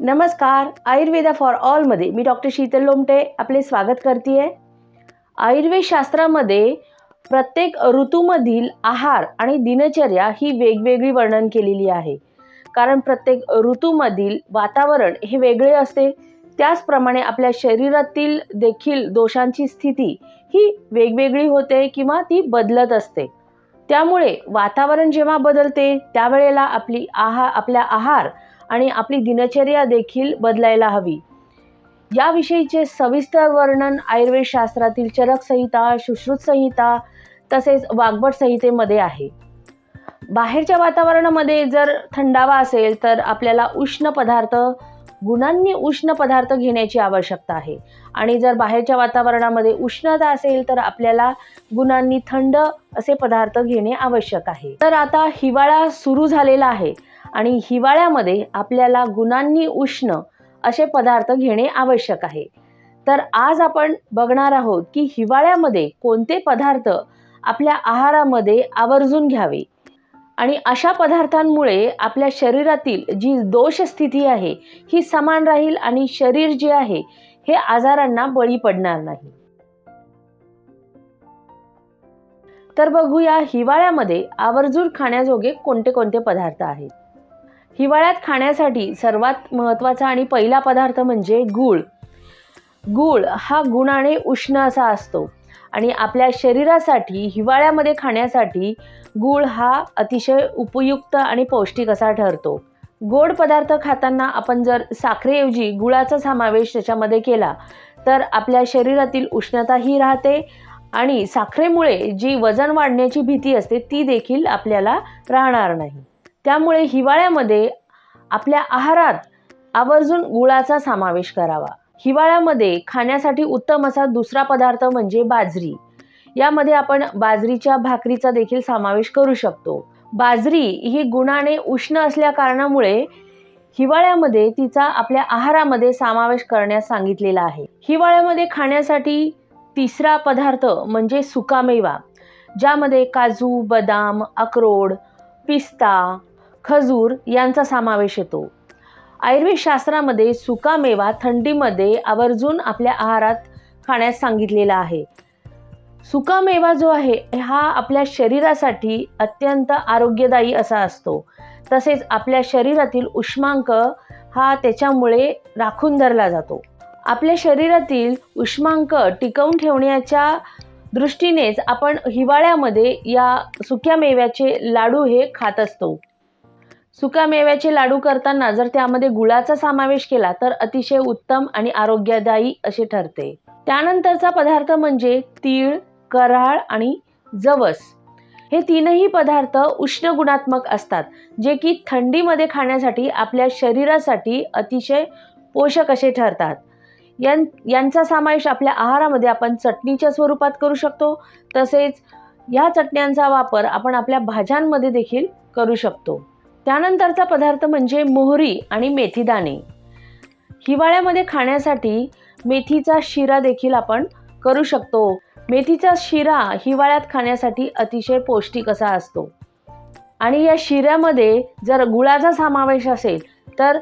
नमस्कार आयुर्वेदा फॉर ऑलमध्ये मी डॉक्टर शीतल लोमटे आपले स्वागत करते आहे आयुर्वेद शास्त्रामध्ये प्रत्येक ऋतूमधील आहार आणि दिनचर्या ही वेगवेगळी वर्णन केलेली आहे. कारण प्रत्येक ऋतूमधील वातावरण हे वेगळे असते. त्याचप्रमाणे आपल्या शरीरातील देखील दोषांची स्थिती ही वेगवेगळी होते किंवा ती बदलत असते. त्यामुळे वातावरण जेव्हा बदलते त्यावेळेला आपली आहार आपल्या आहार आणि आपली दिनचर्या देखील बदलायला हवी. याविषयीचे सविस्तर वर्णन आयुर्वेद शास्त्रातील चरक संहिता सुश्रुत संहिता तसेच वाग्भट संहितेमध्ये आहे. बाहेरच्या वातावरणामध्ये जर थंडावा असेल तर आपल्याला उष्ण पदार्थ गुणांनी उष्ण पदार्थ घेण्याची आवश्यकता आहे. आणि जर बाहेरच्या वातावरणामध्ये उष्णता असेल तर आपल्याला गुणांनी थंड असे पदार्थ घेणे आवश्यक आहे. तर आता हिवाळा सुरू झालेला आहे. आणि हिवाळ्यामध्ये आपल्याला गुणांनी उष्ण असे पदार्थ घेणे आवश्यक आहे. तर आज आपण बघणार आहोत की हिवाळ्यामध्ये कोणते पदार्थ आपल्या आहारामध्ये आवर्जून घ्यावे आणि अशा पदार्थांमुळे आपल्या शरीरातील जी दोष स्थिती आहे ही समान राहील आणि शरीर जे आहे हे आजारांना बळी पडणार नाही. तर बघूया हिवाळ्यामध्ये आवर्जून खाण्याजोगे कोणते कोणते पदार्थ आहेत. हिवाळ्यात खाण्यासाठी सर्वात महत्त्वाचा आणि पहिला पदार्थ म्हणजे गूळ. गूळ हा गुणाने उष्ण असा असतो. आणि आपल्या शरीरासाठी हिवाळ्यामध्ये खाण्यासाठी गूळ हा अतिशय उपयुक्त आणि पौष्टिक असा ठरतो. गोड पदार्थ खाताना आपण जर साखरेऐवजी गुळाचा समावेश त्याच्यामध्ये केला तर आपल्या शरीरातील उष्णताही राहते आणि साखरेमुळे जी वजन वाढण्याची भीती असते ती देखील आपल्याला राहणार नाही. त्यामुळे हिवाळ्यामध्ये आपल्या आहारात आवर्जून गुळाचा समावेश करावा. हिवाळ्यामध्ये खाण्यासाठी उत्तम असा दुसरा पदार्थ म्हणजे बाजरी. यामध्ये आपण बाजरीच्या भाकरीचा देखील समावेश करू शकतो. बाजरी ही गुणाने उष्ण असल्या कारणामुळे हिवाळ्यामध्ये तिचा आपल्या आहारामध्ये समावेश करण्यास सांगितलेला आहे. हिवाळ्यामध्ये खाण्यासाठी तिसरा पदार्थ म्हणजे सुकामेवा ज्यामध्ये काजू बदाम अक्रोड पिस्ता खजूर यांचा समावेश येतो. आयुर्वेद शास्त्रामध्ये सुकामेवा थंडीमध्ये आवर्जून आपल्या आहारात खाण्यास सांगितलेला आहे. सुकामेवा जो आहे हा आपल्या शरीरासाठी अत्यंत आरोग्यदायी असा असतो. तसेच आपल्या शरीरातील उष्मांक हा त्याच्यामुळे राखून धरला जातो. आपल्या शरीरातील उष्मांक टिकवून ठेवण्याच्या दृष्टीनेच आपण हिवाळ्यामध्ये या सुक्या मेव्याचे लाडू हे खात असतो. सुकामेव्याचे लाडू करताना जर त्यामध्ये गुळाचा समावेश केला तर अतिशय उत्तम आणि आरोग्यदायी असे ठरते. त्यानंतरचा पदार्थ म्हणजे तीळ कराळ आणि जवस. हे तीनही पदार्थ उष्ण गुणात्मक असतात जे की थंडीमध्ये खाण्यासाठी आपल्या शरीरासाठी अतिशय पोषक असे ठरतात. यां यांचा समावेश आपल्या आहारामध्ये आपण चटणीच्या स्वरूपात करू शकतो तसेच या चटण्यांचा वापर आपण आपल्या भाज्यांमध्ये देखील करू शकतो. त्यानंतरचा पदार्थ म्हणजे मोहरी आणि मेथीदाणे. हिवाळ्यामध्ये खाण्यासाठी मेथीचा शिरा देखील आपण करू शकतो. मेथीचा शिरा हिवाळ्यात खाण्यासाठी अतिशय पौष्टिक असा असतो. आणि या शिऱ्यामध्ये जर गुळाचा समावेश असेल तर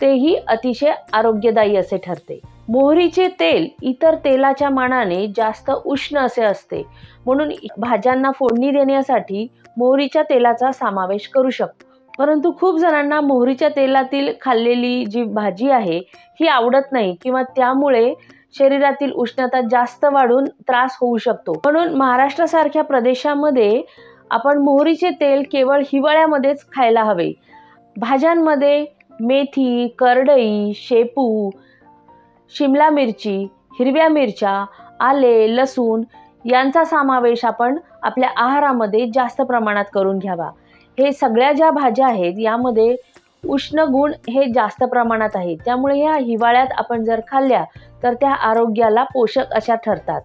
तेही अतिशय आरोग्यदायी असे ठरते. मोहरीचे तेल इतर तेलाच्या मानाने जास्त उष्ण असे असते. म्हणून भाज्यांना फोडणी देण्यासाठी मोहरीच्या तेलाचा समावेश करू शकतो. परंतु खूप जणांना मोहरीच्या तेलातील खाल्लेली जी भाजी आहे ही आवडत नाही किंवा त्यामुळे शरीरातील उष्णता जास्त वाढून त्रास होऊ शकतो. म्हणून महाराष्ट्रासारख्या प्रदेशामध्ये आपण मोहरीचे तेल केवळ हिवाळ्यामध्येच खायला हवे. भाज्यांमध्ये मेथी करडई शेपू शिमला मिरची हिरव्या मिरच्या आले लसूण यांचा समावेश आपण आपल्या आहारामध्ये जास्त प्रमाणात करून घ्यावा. हे सगळ्या ज्या भाज्या आहेत यामध्ये उष्ण गुण हे जास्त प्रमाणात आहे त्यामुळे ह्या हिवाळ्यात आपण जर खाल्ल्या तर त्या आरोग्याला पोषक अशा ठरतात.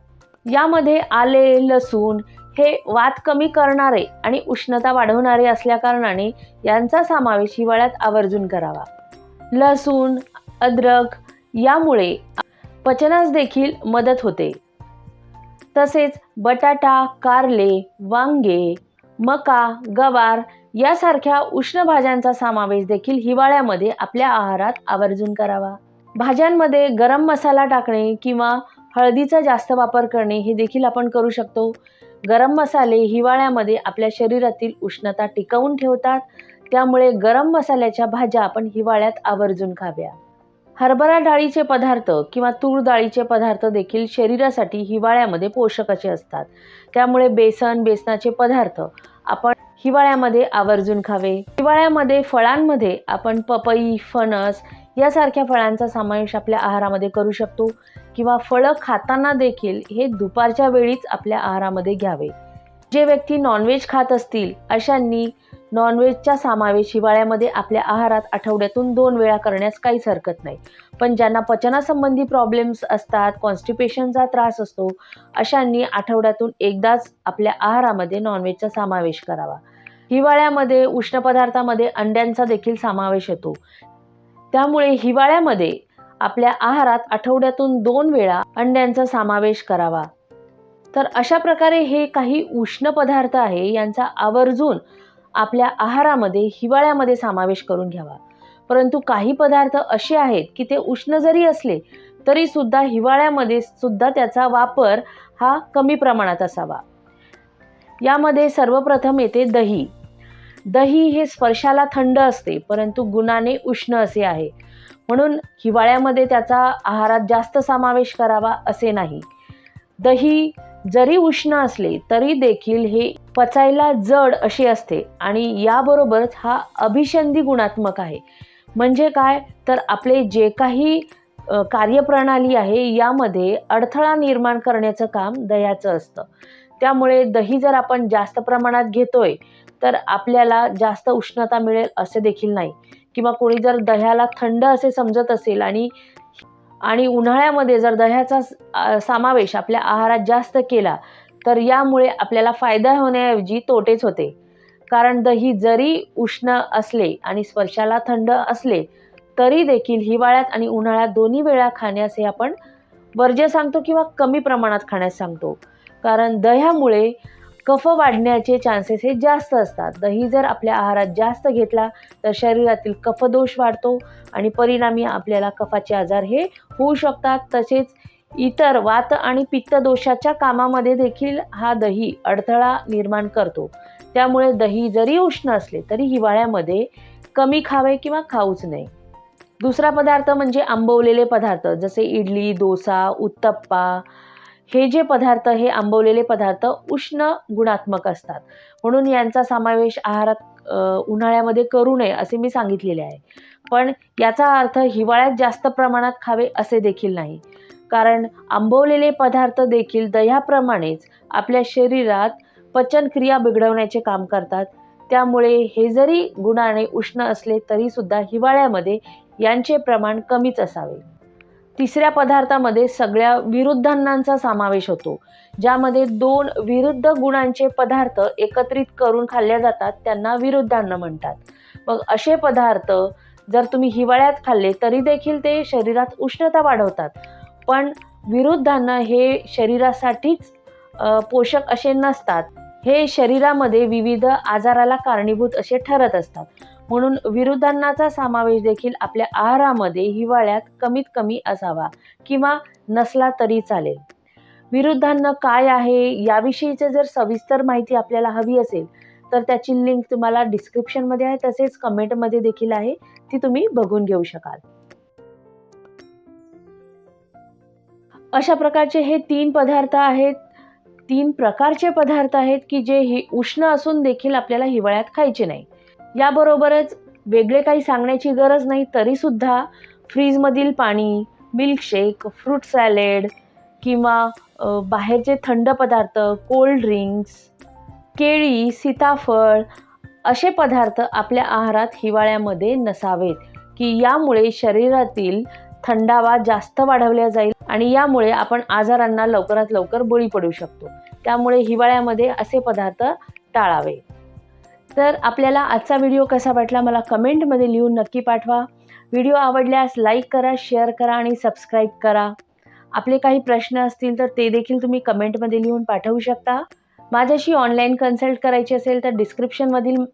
यामध्ये आले लसूण हे वात कमी करणारे आणि उष्णता वाढवणारे असल्याकारणाने यांचा समावेश हिवाळ्यात आवर्जून करावा. लसूण अद्रक यामुळे पचनास देखील मदत होते. तसेच बटाटा कारले वांगे मका गवार यासारख्या उष्ण भाज्यांचा समावेश देखील हिवाळ्यामध्ये आपल्या आहारात आवर्जून करावा. भाज्यांमध्ये गरम मसाला टाकणे किंवा हळदीचा जास्त वापर करणे हे देखील आपण करू शकतो. गरम मसाले हिवाळ्यामध्ये आपल्या शरीरातील उष्णता टिकवून ठेवतात. त्यामुळे गरम मसाल्याच्या भाज्या आपण हिवाळ्यात आवर्जून खाव्या. हरभरा डाळीचे पदार्थ किंवा तूर डाळीचे पदार्थ देखील शरीरासाठी हिवाळ्यामध्ये पोषकाचे असतात. त्यामुळे बेसन बेसनाचे पदार्थ आपण हिवाळ्यामध्ये आवर्जून खावे. हिवाळ्यामध्ये फळांमध्ये आपण पपई फणस यासारख्या फळांचा समावेश आपल्या आहारामध्ये करू शकतो किंवा फळं खाताना देखील हे दुपारच्या वेळीच आपल्या आहारामध्ये घ्यावे. जे व्यक्ती नॉनव्हेज खात असतील अशांनी नॉनव्हेजचा समावेश हिवाळ्यामध्ये आपल्या आहारात आठवड्यातून दोन वेळा करण्यास काहीच हरकत नाही. पण ज्यांना पचनासंबंधी प्रॉब्लेम्स असतात कॉन्स्टिपेशनचा त्रास असतो अशांनी आठवड्यातून एकदाच आपल्या आहारामध्ये नॉनव्हेजचा समावेश करावा. हिवाळ्यामध्ये उष्ण पदार्थामध्ये अंड्यांचा देखील समावेश होतो. त्यामुळे हिवाळ्यामध्ये आपल्या आहारात आठवड्यातून दोन वेळा अंड्यांचा समावेश करावा. तर अशा प्रकारे हे काही उष्ण पदार्थ आहे यांचा आवर्जून आपल्या आहारामध्ये हिवाळ्यामध्ये समावेश करून घ्यावा. परंतु काही पदार्थ असे आहेत की ते उष्ण जरी असले तरीसुद्धा हिवाळ्यामध्ये सुद्धा त्याचा वापर हा कमी प्रमाणात असावा. यामध्ये सर्वप्रथम येते दही. दही हे स्पर्शाला थंड असते परंतु गुणाने उष्ण असे आहे. म्हणून हिवाळ्यामध्ये त्याचा आहारात जास्त समावेश करावा असे नाही. दही जरी उष्ण असले तरी देखील हे पचायला जड अशी असते आणि याबरोबरच हा अभिषंधी गुणात्मक आहे. म्हणजे काय? तर आपले जे काही कार्यप्रणाली आहे यामध्ये अडथळा निर्माण करण्याचं काम दह्याचं असतं. त्यामुळे दही जर आपण जास्त प्रमाणात घेतोय तर आपल्याला जास्त उष्णता मिळेल असे देखील नाही. किंवा कोणी जर दह्याला थंड असे समजत असेल आणि आणि उन्हाळ्यामध्ये जर दह्याचा समावेश आपल्या आहारात जास्त केला तर यामुळे आपल्याला फायदा होण्याऐवजी तोटेच होते. कारण दही जरी उष्ण असले आणि स्पर्शाला थंड असले तरी देखील हिवाळ्यात आणि उन्हाळ्यात दोन्ही वेळा खाण्यास हे आपण वर्ज्य सांगतो किंवा कमी प्रमाणात खाण्यास सांगतो. कारण दह्यामुळे कफ वाढण्याचे चान्सेस हे जास्त असतात. दही जर आपल्या आहारात जास्त घेतला तर शरीरातील कफदोष वाढतो आणि परिणामी आपल्याला कफाचे आजार हे होऊ शकतात. तसेच इतर वात आणि पित्त दोषाच्या कामामध्ये देखील हा दही अडथळा निर्माण करतो. त्यामुळे दही जरी उष्ण असले तरी हिवाळ्यामध्ये कमी खावे किंवा खाऊच नये. दुसरा पदार्थ म्हणजे आंबवलेले पदार्थ जसे इडली डोसा उत्तप्पा हे जे पदार्थ हे आंबवलेले पदार्थ उष्ण गुणात्मक असतात. म्हणून यांचा समावेश आहारात उन्हाळ्यामध्ये करू नये असे मी सांगितलेले आहे. पण याचा अर्थ हिवाळ्यात जास्त प्रमाणात खावे असे देखील नाही. कारण आंबवलेले पदार्थ देखील दह्याप्रमाणेच आपल्या शरीरात पचनक्रिया बिघडवण्याचे काम करतात. त्यामुळे हे जरी गुणाने उष्ण असले तरीसुद्धा हिवाळ्यामध्ये यांचे प्रमाण कमीच असावे. तिसऱ्या पदार्थामध्ये सगळ्या विरुद्धांनांचा समावेश होतो. ज्यामध्ये दोन विरुद्ध गुणांचे पदार्थ एकत्रित करून खाल्ल्या जातात त्यांना विरुद्धान्न म्हणतात. मग असे पदार्थ जर तुम्ही हिवाळ्यात खाल्ले तरी देखील ते शरीरात उष्णता वाढवतात. पण विरुद्धान्न हे शरीरासाठीच पोषक असे नसतात. हे शरीरामध्ये विविध आजाराला कारणीभूत असे ठरत असतात. म्हणून विरुद्धांनाचा समावेश देखील आपल्या आहारामध्ये हिवाळ्यात कमीत कमी असावा किंवा नसला तरी चालेल. विरुद्धांना काय आहे याविषयीचे जर सविस्तर माहिती आपल्याला हवी असेल तर त्याची लिंक तुम्हाला डिस्क्रिप्शनमध्ये आहे तसेच कमेंटमध्ये देखील आहे ती तुम्ही बघून घेऊ शकाल. अशा प्रकारचे हे तीन पदार्थ आहेत तीन प्रकारचे पदार्थ आहेत की जे हे उष्ण असून देखील आपल्याला हिवाळ्यात खायचे नाही. याबरोबरच वेगळे काही सांगण्याची गरज नाही तरीसुद्धा फ्रीजमधील पाणी मिल्कशेक फ्रूट सॅलेड किंवा बाहेरचे थंड पदार्थ कोल्ड ड्रिंक्स केळी सीताफळ असे पदार्थ आपल्या आहारात हिवाळ्यामध्ये नसावेत की यामुळे शरीरातील थंडावा जास्त वाढवल्या जाईल आणि यामुळे आपण आजारांना लवकरात लवकर बळी पडू शकतो. त्यामुळे हिवाळ्यामध्ये असे पदार्थ टाळावे. तर आपल्याला आजचा व्हिडिओ कसा वाटला मला कमेंटमध्ये लिहून नक्की पाठवा. व्हिडिओ आवडल्यास लाईक करा शेअर करा आणि सबस्क्राईब करा. आपले काही प्रश्न असतील तर ते देखील तुम्ही कमेंटमध्ये लिहून पाठवू शकता. माझ्याशी ऑनलाईन कन्सल्ट करायची असेल तर डिस्क्रिप्शनमधील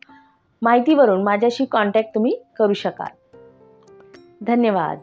माहितीवरून माझ्याशी कॉन्टॅक्ट तुम्ही करू शकाल. धन्यवाद.